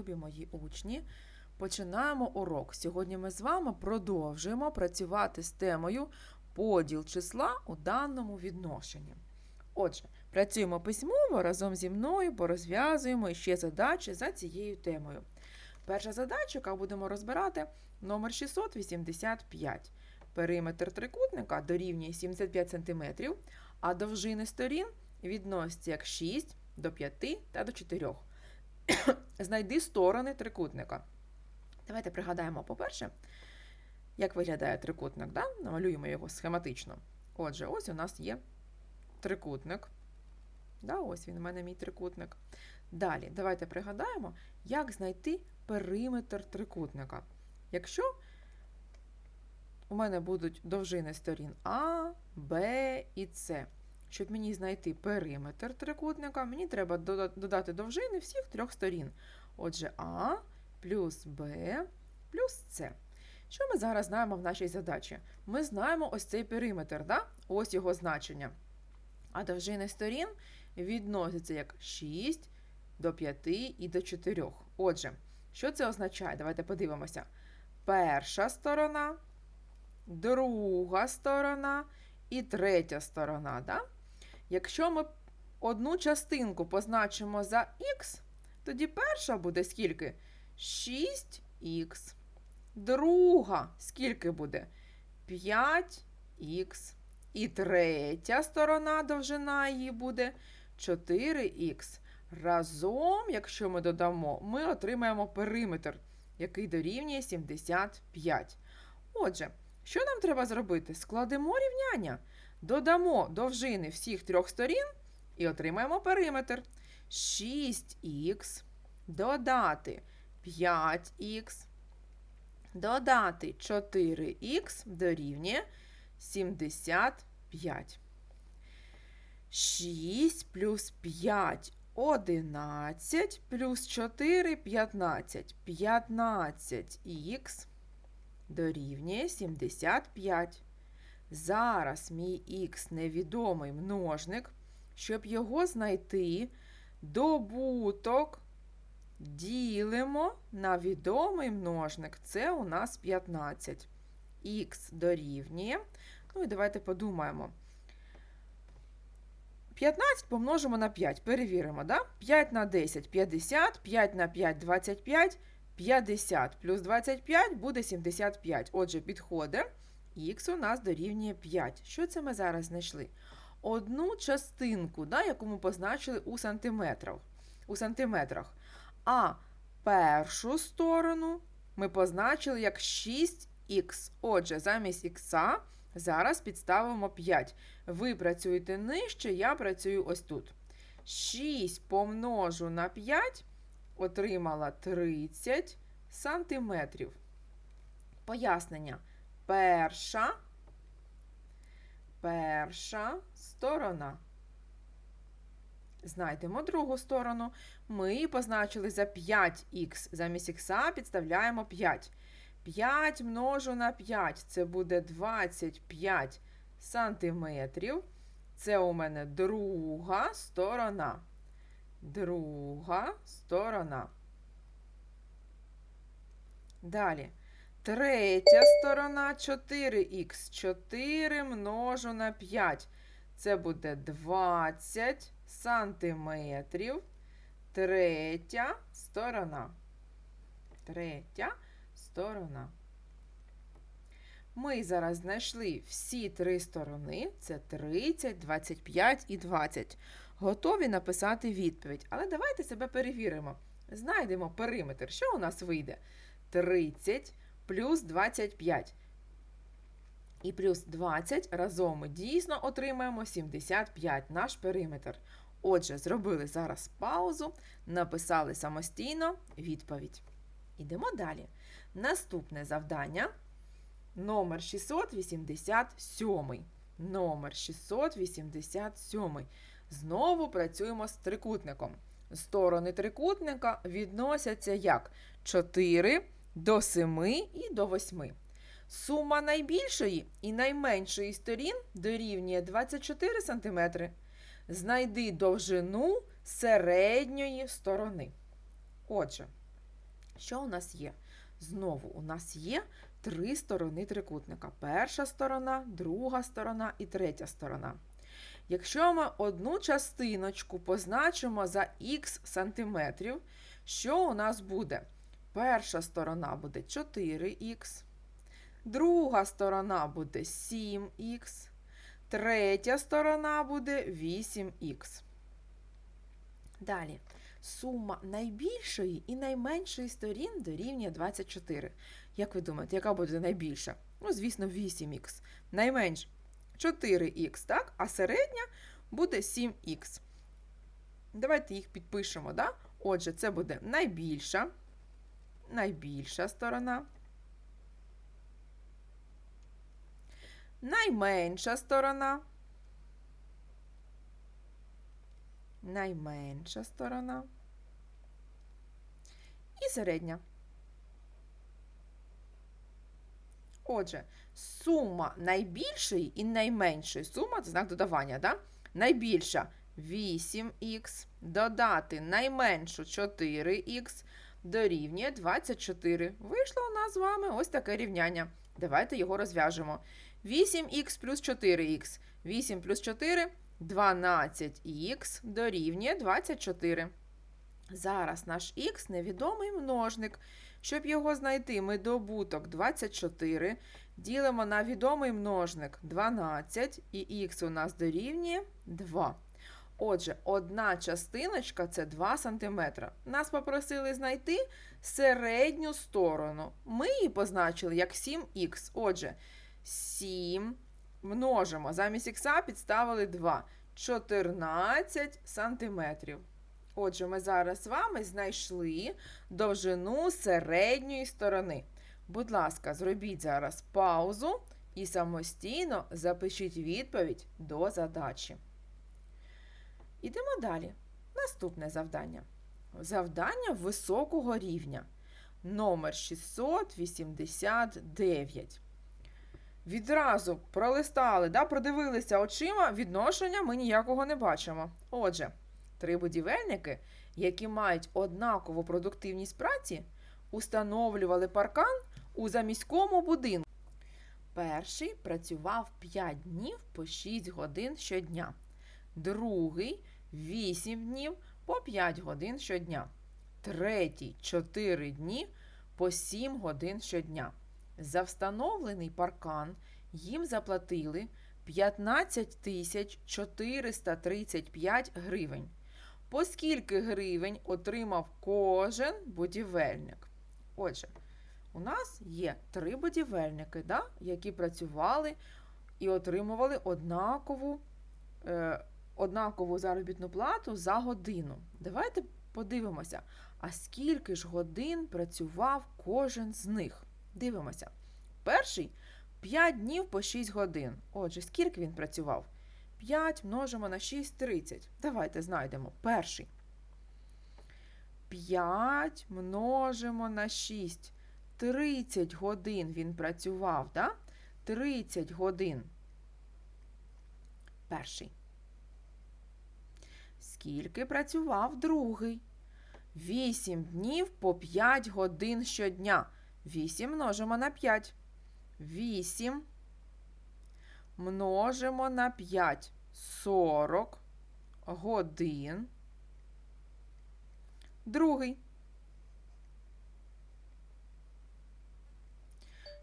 любі мої учні. Починаємо урок. Сьогодні ми з вами продовжуємо працювати з темою поділ числа у даному відношенні. Отже, працюємо письмово разом зі мною, порозв'язуємо ще задачі за цією темою. Перша задача, яку будемо розбирати, номер 685. Периметр трикутника дорівнює 75 см, а довжини сторін відносяться як 6 до 5 та до 4. Знайди сторони трикутника. Давайте пригадаємо, по-перше, як виглядає трикутник. Да? Намалюємо його схематично. Отже, ось у нас є трикутник. Да, ось він у мене мій трикутник. Далі, давайте пригадаємо, як знайти периметр трикутника. Якщо у мене будуть довжини сторін А, Б і С. Щоб мені знайти периметр трикутника, мені треба додати довжини всіх трьох сторін. Отже, А плюс Б плюс С. Що ми зараз знаємо в нашій задачі? Ми знаємо ось цей периметр, да? ось його значення. А довжини сторін відносяться як 6 до 5 і до 4. Отже, що це означає? Давайте подивимося. Перша сторона, друга сторона і третя сторона. Да? Якщо ми одну частинку позначимо за х, тоді перша буде скільки? 6х. Друга скільки буде? 5х. І третя сторона довжина її буде 4х. Разом, якщо ми додамо, ми отримаємо периметр, який дорівнює 75. Отже, що нам треба зробити? Складемо рівняння. Додамо довжини всіх трьох сторін і отримаємо периметр. 6х додати 5х, додати 4х дорівнює 75. 6 плюс 5 11 плюс 4 15. 15х дорівнює 75. Зараз мій х невідомий множник. Щоб його знайти, добуток ділимо на відомий множник. Це у нас 15. Х дорівнює. Ну і давайте подумаємо. 15 помножимо на 5. Перевіримо, да? 5 на 10 50, 5 на 5 25, 50 плюс 25 буде 75. Отже, підходить. Х у нас дорівнює 5. Що це ми зараз знайшли? Одну частинку, да, яку ми позначили у сантиметрах. У сантиметрах. А першу сторону ми позначили як 6х. Отже, замість х зараз підставимо 5. Ви працюєте нижче, я працюю ось тут. 6 помножу на 5, отримала 30 сантиметрів. Пояснення. Перша, перша сторона. Знайдемо другу сторону. Ми її позначили за 5х. Замість х підставляємо 5. 5 множу на 5. Це буде 25 сантиметрів. Це у мене друга сторона. Друга сторона. Далі. Третя сторона 4х. 4 множу на 5. Це буде 20 сантиметрів. Третя сторона. Третя сторона. Ми зараз знайшли всі три сторони. Це 30, 25 і 20. Готові написати відповідь. Але давайте себе перевіримо. Знайдемо периметр. Що у нас вийде? 30 плюс 25. І плюс 20 разом ми дійсно отримаємо 75 наш периметр. Отже, зробили зараз паузу, написали самостійно відповідь. Ідемо далі. Наступне завдання номер 687. Номер 687. Знову працюємо з трикутником. Сторони трикутника відносяться як 4 до 7 і до 8. Сума найбільшої і найменшої сторін дорівнює 24 см. Знайди довжину середньої сторони. Отже, Що у нас є? Знову у нас є три сторони трикутника: перша сторона, друга сторона і третя сторона. Якщо ми одну частиночку позначимо за х сантиметрів, що у нас буде? Перша сторона буде 4х, друга сторона буде 7х, третя сторона буде 8х. Далі. Сума найбільшої і найменшої сторін дорівнює 24. Як ви думаєте, яка буде найбільша? Ну, звісно, 8х. Найменш 4х, так? А середня буде 7х. Давайте їх підпишемо, да? Отже, це буде найбільша, найбільша сторона. Найменша сторона. Найменша сторона. І середня. Отже, сума найбільшої і найменшої сума це знак додавання, да? Найбільша 8х, додати найменшу 4х дорівнює 24. Вийшло у нас з вами ось таке рівняння. Давайте його розв'яжемо. 8х плюс 4х. 8 плюс 4 12х дорівнює 24. Зараз наш х невідомий множник. Щоб його знайти, ми добуток 24 ділимо на відомий множник 12, і х у нас дорівнює 2. Отже, одна частиночка це 2 см. Нас попросили знайти середню сторону. Ми її позначили як 7х. Отже, 7 множимо. Замість х підставили 2. 14 сантиметрів. Отже, ми зараз з вами знайшли довжину середньої сторони. Будь ласка, зробіть зараз паузу і самостійно запишіть відповідь до задачі. Ідемо далі. Наступне завдання. Завдання високого рівня. Номер 689. Відразу пролистали, да, продивилися очима, відношення ми ніякого не бачимо. Отже, три будівельники, які мають однакову продуктивність праці, установлювали паркан у заміському будинку. Перший працював 5 днів по 6 годин щодня, другий 8 днів по 5 годин щодня, третій 4 дні по 7 годин щодня. За встановлений паркан їм заплатили 15 тисяч 435 гривень. По скільки гривень отримав кожен будівельник? Отже, у нас є три будівельники, да, які працювали і отримували однакову, е, однакову заробітну плату за годину. Давайте подивимося, а скільки ж годин працював кожен з них. Дивимося. Перший 5 днів по 6 годин. Отже, скільки він працював? 5 множимо на 6 30. Давайте знайдемо. Перший. 5 множимо на 6. 30 годин він працював, да? 30 годин. Перший. Скільки працював другий? 8 днів по 5 годин щодня. 8 множимо на 5. 8 множимо на 5. 40 годин. Другий.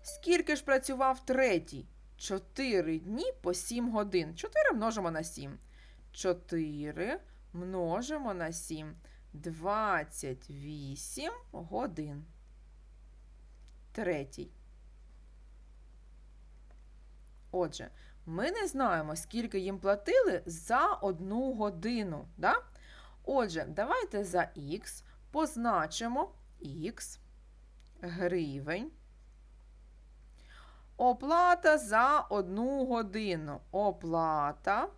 Скільки ж працював третій? 4 дні по 7 годин. 4 множимо на 7. 4 множимо на 7. 28 годин. Третій. Отже, ми не знаємо, скільки їм платили за одну годину. Да? Отже, давайте за х позначимо х гривень. Оплата за одну годину. Оплата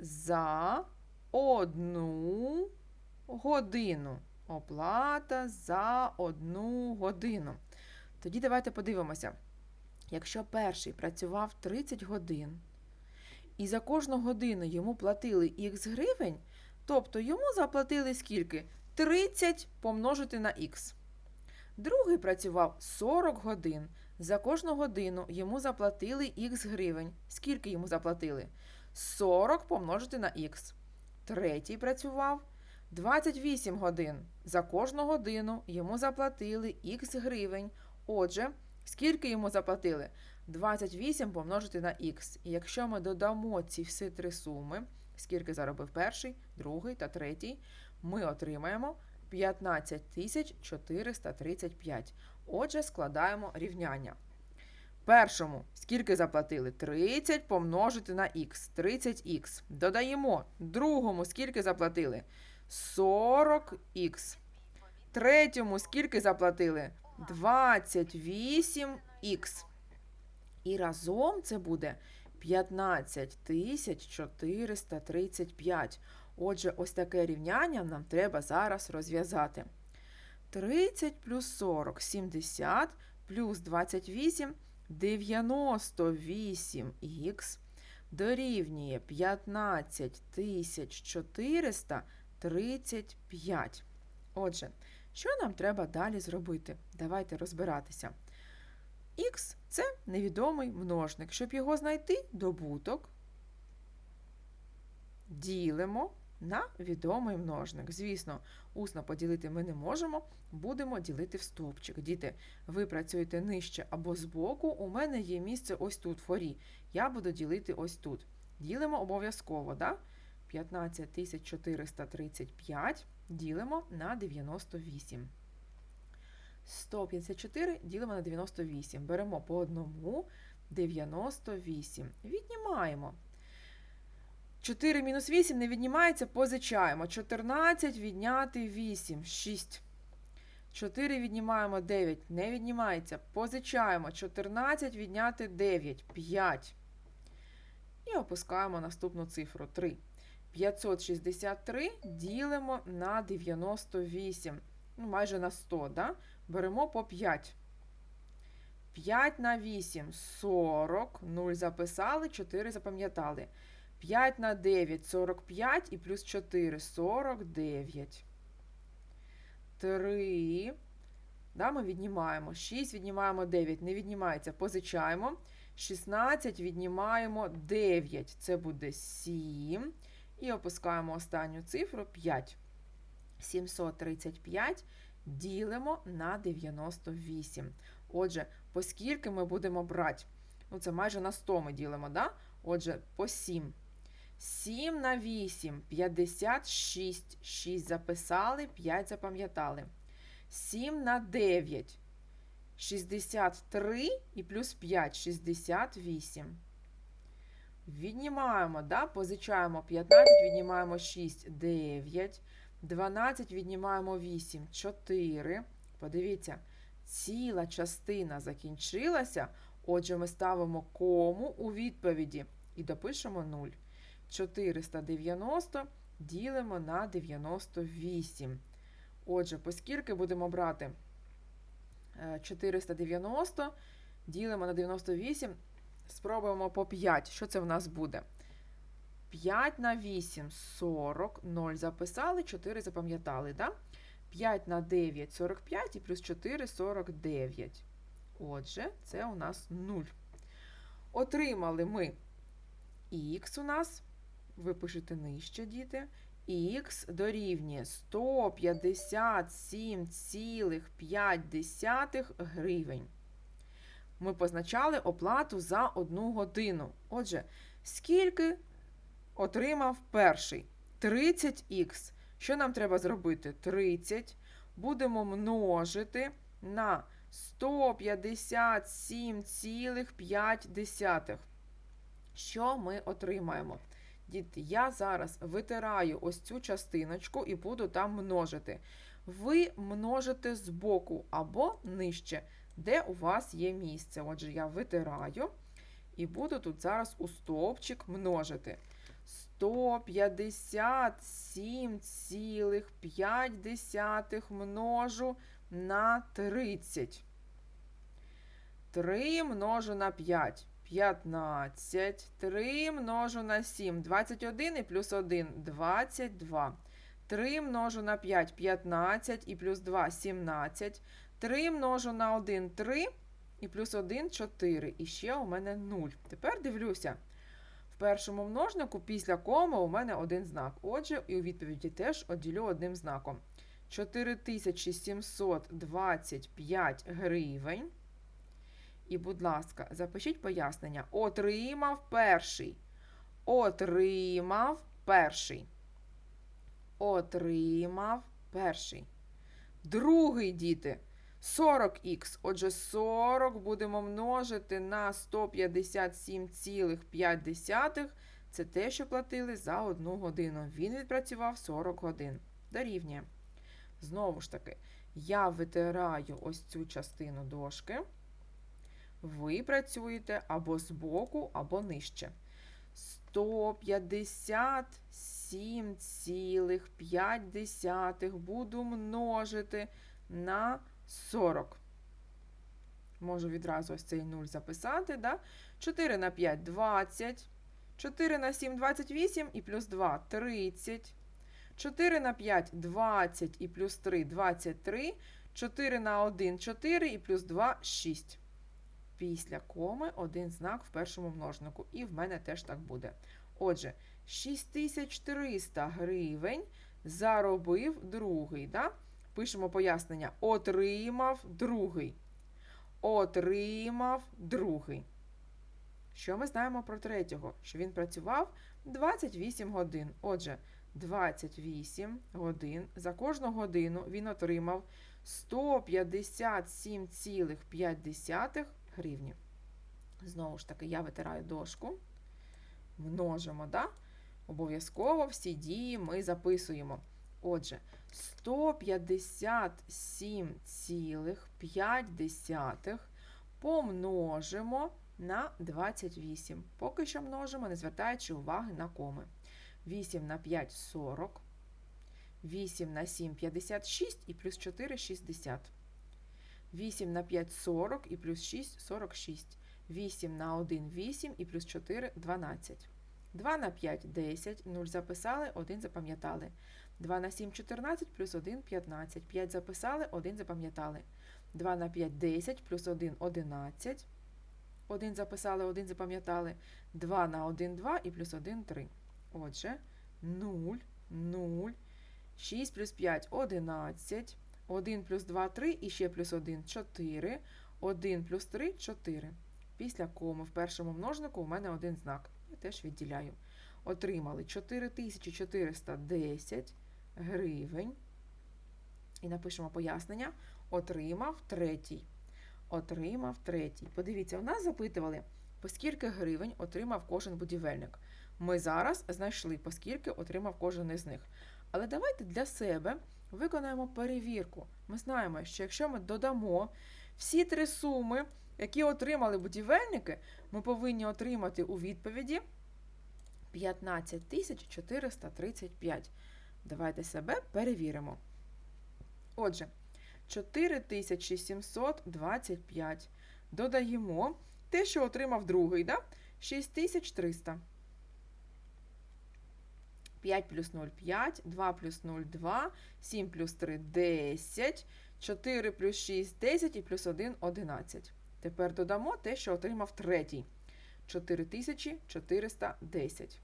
за одну годину. Оплата за одну годину. Тоді давайте подивимося. Якщо перший працював 30 годин, і за кожну годину йому платили х гривень, тобто йому заплатили скільки? 30 помножити на х. Другий працював 40 годин. За кожну годину йому заплатили х гривень. Скільки йому заплатили? 40 помножити на х. Третій працював 28 годин. За кожну годину йому заплатили х гривень. Отже, скільки йому заплатили? 28 помножити на х. І якщо ми додамо ці всі три суми, скільки заробив перший, другий та третій, ми отримаємо 15 435. Отже, складаємо рівняння. Першому скільки заплатили? 30 помножити на х. 30х. Додаємо. Другому скільки заплатили? 40х. Третьому скільки заплатили? 28х. І разом це буде 15 435. Отже, ось таке рівняння нам треба зараз розв'язати. 30 плюс 40 70 плюс 28 98х дорівнює 15 435. Отже, що нам треба далі зробити? Давайте розбиратися. Х це невідомий множник. Щоб його знайти, добуток ділимо на відомий множник. Звісно, усно поділити ми не можемо, будемо ділити в стовпчик. Діти, ви працюєте нижче або збоку, у мене є місце ось тут, форі. Я буду ділити ось тут. Ділимо обов'язково, да? 15 435 ділимо на 98. 154 ділимо на 98. Беремо по одному 98. Віднімаємо. 4 мінус 8 не віднімається, позичаємо. 14 відняти 8, 6. 4 віднімаємо 9, не віднімається. Позичаємо. 14 відняти 9, 5. І опускаємо наступну цифру 3. 563 ділимо на 98. Ну, майже на 100, да? Беремо по 5. 5 на 8 40. 0 записали, 4 запам'ятали. 5 на 9 45 і плюс 4 49. 3. Да, ми віднімаємо. 6 віднімаємо 9. Не віднімається. Позичаємо. 16 віднімаємо 9. Це буде 7. І опускаємо останню цифру 5. 735 ділимо на 98. Отже, по скільки ми будемо брати? Ну, це майже на 100 ми ділимо, да? Отже, по 7. 7 на 8 56. 6 записали, 5 запам'ятали. 7 на 9 63 і плюс 5 68. Віднімаємо, да? позичаємо 15, віднімаємо 6, 9. 12 віднімаємо 8, 4. Подивіться, ціла частина закінчилася. Отже, ми ставимо кому у відповіді і допишемо 0. 490 ділимо на 98. Отже, поскільки будемо брати 490, ділимо на 98, спробуємо по 5. Що це в нас буде? 5 на 8 40, 0 записали, 4 запам'ятали, да? 5 на 9 45 і плюс 4 49. Отже, це у нас 0. Отримали ми х у нас, ви пишете нижче, діти, х дорівнює 157,5 гривень. Ми позначали оплату за одну годину. Отже, скільки отримав перший 30х. Що нам треба зробити? 30 будемо множити на 157,5. Що ми отримаємо? Діти, я зараз витираю ось цю частиночку і буду там множити. Ви множите збоку або нижче, де у вас є місце. Отже, я витираю і буду тут зараз у стовпчик множити. 157,5 множу на 30. 3 множу на 5. 15. 3 множу на 7. 21 і плюс 1 22. 3 множу на 5 15 і плюс 2 17. 3 множу на 1 3 і плюс 1 4. І ще у мене 0. Тепер дивлюся. В першому множнику після коми у мене один знак. Отже, і у відповіді теж оділю одним знаком. 4725 гривень. І, будь ласка, запишіть пояснення. Отримав перший. Отримав перший. Отримав перший. Другий, діти. 40х. Отже, 40 будемо множити на 157,5. Це те, що платили за одну годину. Він відпрацював 40 годин. Дорівнює. Знову ж таки, я витираю ось цю частину дошки. Ви працюєте або збоку, або нижче. 157,5 буду множити на 40. Можу відразу ось цей 0 записати. Да? 4 на 5 20. 4 на 7 28 і плюс 2 30. 4 на 5 20 і плюс 3 23. 4 на 1 4 і плюс 2 6. Після коми один знак в першому множнику. І в мене теж так буде. Отже, 6300 гривень заробив другий. Да? Пишемо пояснення. Отримав другий. Отримав другий. Що ми знаємо про третього? Що він працював 28 годин. Отже, 28 годин. За кожну годину він отримав 157,5 гривні. Знову ж таки, я витираю дошку. Множимо, да? Обов'язково всі дії ми записуємо. Отже, 157,5 помножимо на 28. Поки що множимо, не звертаючи уваги на коми. 8 на 5 40. 8 на 7 56 і плюс 4 60. 8 на 5 40 і плюс 6 46. 8 на 1 8 і плюс 4 12. 2 на 5 10, 0 записали, 1 запам'ятали. 2 на 7 14 плюс 1 15. 5 записали, 1 запам'ятали. 2 на 5 10 плюс 1 11. 1 записали, 1 запам'ятали. 2 на 1 2 і плюс 1 3. Отже, 0, 0, 6 плюс 5 11. 1 плюс 2 3 і ще плюс 1 4. 1 плюс 3 4. Після коми в першому множнику у мене один знак. Я теж відділяю. Отримали 4410 гривень. І напишемо пояснення. Отримав третій. Отримав третій. Подивіться, у нас запитували, по скільки гривень отримав кожен будівельник. Ми зараз знайшли, по скільки отримав кожен із них. Але давайте для себе виконаємо перевірку. Ми знаємо, що якщо ми додамо всі три суми, які отримали будівельники, ми повинні отримати у відповіді 15 435. Давайте себе перевіримо. Отже, 4725 додаємо те, що отримав другий, да? 6300. 5 плюс 0 – 5, 2 плюс 0 – 2, 7 плюс 3 – 10, 4 плюс 6 – 10 і плюс 1 – 11. Тепер додамо те, що отримав третій. 4410.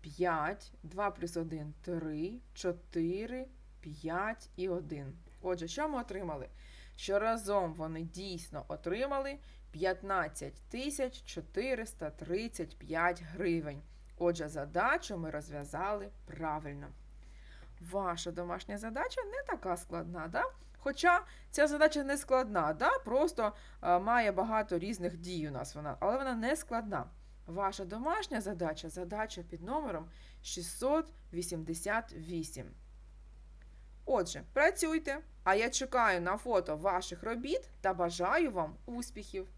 5, 2 плюс 1 – 3, 4, 5 і 1. Отже, що ми отримали? Що разом вони дійсно отримали 15 тисяч 435 гривень. Отже, задачу ми розв'язали правильно. Ваша домашня задача не така складна, да? Хоча ця задача не складна, да? просто а, має багато різних дій у нас вона, але вона не складна. Ваша домашня задача задача під номером 688. Отже, працюйте, а я чекаю на фото ваших робіт та бажаю вам успіхів!